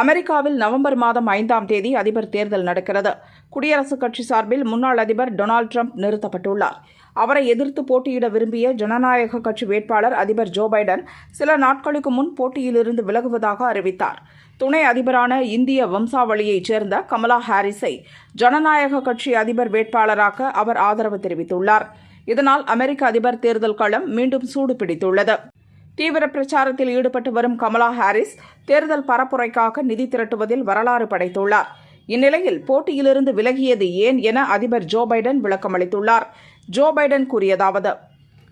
அமெரிக்காவில் நவம்பர் மாதம் ஐந்தாம் தேதி அதிபர் தேர்தல் நடக்கிறது. குடியரசுக் கட்சி சார்பில் முன்னாள் அதிபர் டொனால்ட் ட்ரம்ப் நிறுத்தப்பட்டுள்ளார். அவரை எதிர்த்து போட்டியிட விரும்பிய ஜனநாயக கட்சி வேட்பாளர் அதிபர் ஜோ பைடன் சில நாட்களுக்கு முன் போட்டியிலிருந்து விலகுவதாக அறிவித்தார். துணை அதிபரான இந்திய வம்சாவளியைச் சேர்ந்த கமலா ஹாரிஸை ஜனநாயக கட்சி அதிபர் வேட்பாளராக அவர் ஆதரவு தெரிவித்துள்ளார். இதனால் அமெரிக்க அதிபர் தேர்தல் களம் மீண்டும் சூடு பிடித்துள்ளது தீவிர பிரச்சாரத்தில் ஈடுபட்டு வரும் கமலா ஹாரிஸ் தேர்தல் பரப்புரைக்காக நிதி திரட்டுவதில் வரலாறு படைத்துள்ளார். இந்நிலையில் போட்டியிலிருந்து விலகியது ஏன் என அதிபர் ஜோ பைடன் விளக்கமளித்துள்ளார். ஜோ பைடன் கூறியதாவது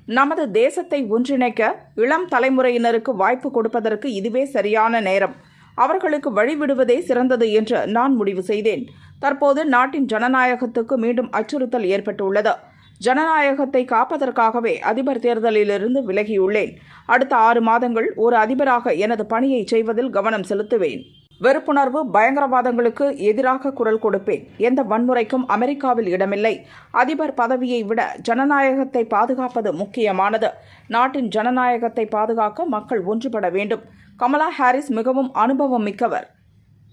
நமது தேசத்தை ஒன்றிணைக்க இளம் தலைமுறையினருக்கு வாய்ப்பு கொடுப்பதற்கு இதுவே சரியான நேரம். அவர்களுக்கு வழிவிடுவதே சிறந்தது என்று நான் முடிவு செய்தேன். தற்போது நாட்டின் ஜனநாயகத்துக்கு மீண்டும் அச்சுறுத்தல் ஏற்பட்டுள்ளது. ஜனநாயகத்தை காப்பதற்காகவே அதிபர் தேர்தலிலிருந்து விலகியுள்ளேன். அடுத்த ஆறு மாதங்கள் ஒரு அதிபராக எனது பணியை செய்வதில் கவனம் செலுத்துவேன். வெறுப்புணர்வு பயங்கரவாதங்களுக்கு எதிராக குரல் கொடுப்பேன். எந்த வன்முறைக்கும் அமெரிக்காவில் இடமில்லை. அதிபர் பதவியை விட ஜனநாயகத்தை பாதுகாப்பது முக்கியமானது. நாட்டின் ஜனநாயகத்தை பாதுகாக்க மக்கள் ஒன்றுபட வேண்டும். கமலா ஹாரிஸ் மிகவும் அனுபவம் மிக்கவர்.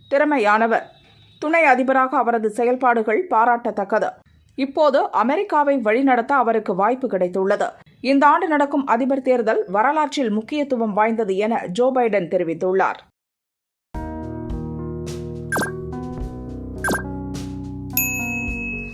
திறமையானவர். துணை அதிபராக அவரது செயல்பாடுகள் பாராட்டத்தக்கது. இப்போது அமெரிக்காவை வழிநடத்த அவருக்கு வாய்ப்பு கிடைத்துள்ளது. இந்த ஆண்டு நடக்கும் அதிபர் தேர்தல் வரலாற்றில் முக்கியத்துவம் வாய்ந்தது என ஜோ பைடன் தெரிவித்துள்ளார்.